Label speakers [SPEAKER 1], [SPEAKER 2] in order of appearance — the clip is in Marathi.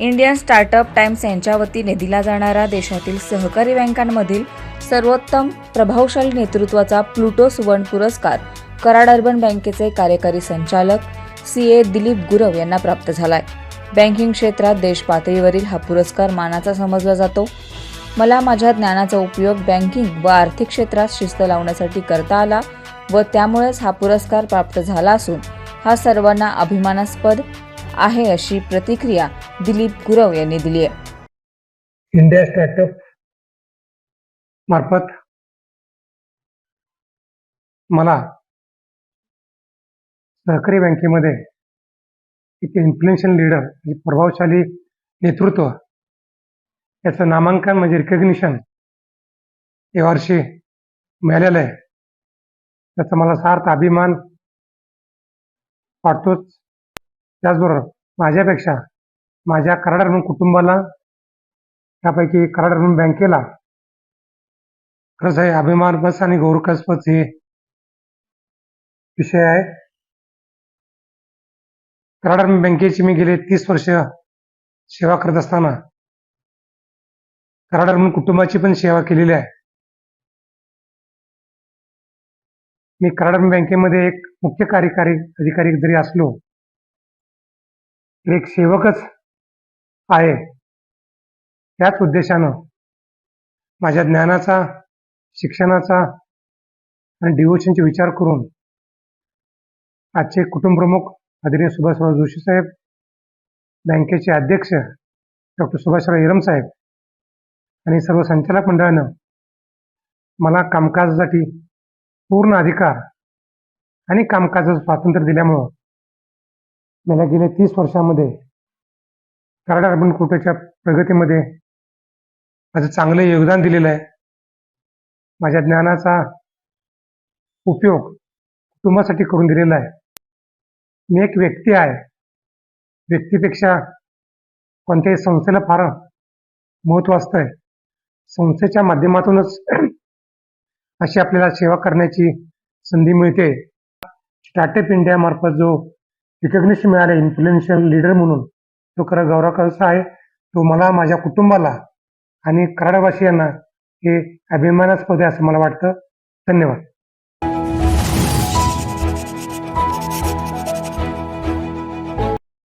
[SPEAKER 1] इंडियन स्टार्टअप टाइम्स यांच्या वतीने दिला जाणारा देशातील सहकारी बँकांमधील सर्वोत्तम प्रभावशाली नेतृत्वाचा प्लुटो सुवर्ण पुरस्कार कराड अर्बन बँकेचे कार्यकारी संचालक सी ए दिलीप गुरव यांना प्राप्त झालाय. बँकिंग क्षेत्रात देश पातळीवरील हा पुरस्कार मानाचा समजला जातो. मला माझ्या ज्ञानाचा उपयोग बँकिंग व आर्थिक क्षेत्रात शिस्त लावण्यासाठी करता आला व त्यामुळेच हा पुरस्कार प्राप्त झाला असून हा सर्वांना अभिमानास्पद आहे अशी प्रतिक्रिया दिलीप गुरव यांनी दिली आहे.
[SPEAKER 2] इंडिया स्टार्टअप मार्फत मला सहकारी बँकेमध्ये एक इन्फ्लुएन्शियल लीडर म्हणजे प्रभावशाली नेतृत्व याचं नामांकन म्हणजे रिकग्निशन यावर्षी मिळालेलं आहे. त्याचा मला सार्थ अभिमान वाटतोच. त्याचबरोबर माझ्यापेक्षा माझ्या कराड अर्बन कुटुंबाला त्यापैकी कराड अर्बन बँकेला खरंच आहे अभिमान बस आणि गौरवास्पद हे विषय आहे. कराड बँकेची मी गेले तीस वर्ष सेवा करत असताना कराड अर्बन कुटुंबाची पण सेवा केलेली आहे. मी कराड बँकेमध्ये एक मुख्य कार्यकारी अधिकारी जरी असलो एक सेवकच आहे. त्याच उद्देशानं माझ्या ज्ञानाचा शिक्षणाचा आणि डिवोशनचे विचार करून आजचे कुटुंबप्रमुख आदरणीय सुभाषराव जोशी साहेब बँकेचे अध्यक्ष डॉक्टर सुभाषराव इरम साहेब आणि सर्व संचालक मंडळानं मला कामकाजासाठी पूर्ण अधिकार आणि कामकाजाचं स्वातंत्र्य दिल्यामुळं मला गेल्या तीस वर्षामध्ये कराड अर्बन कोर्टाच्या प्रगतीमध्ये माझं चांगलं योगदान दिलेलं आहे. माझ्या ज्ञानाचा उपयोग कुटुंबासाठी करून दिलेला आहे. मी एक व्यक्ती आहे. व्यक्तीपेक्षा कोणत्याही संस्थेला फार महत्त्व असतंय. संस्थेच्या माध्यमातूनच अशी आपल्याला सेवा करण्याची संधी मिळते. स्टार्टअप इंडिया मार्फत जो रिकग्निशन मिळाले इन्फ्लुएन्शियल लीडर म्हणून. तो खरा गौरवाचा आहे. तो मला माझ्या कुटुंबाला आणि कराडवासियांना हे अभिमानास्पद आहे असं मला वाटतं. धन्यवाद.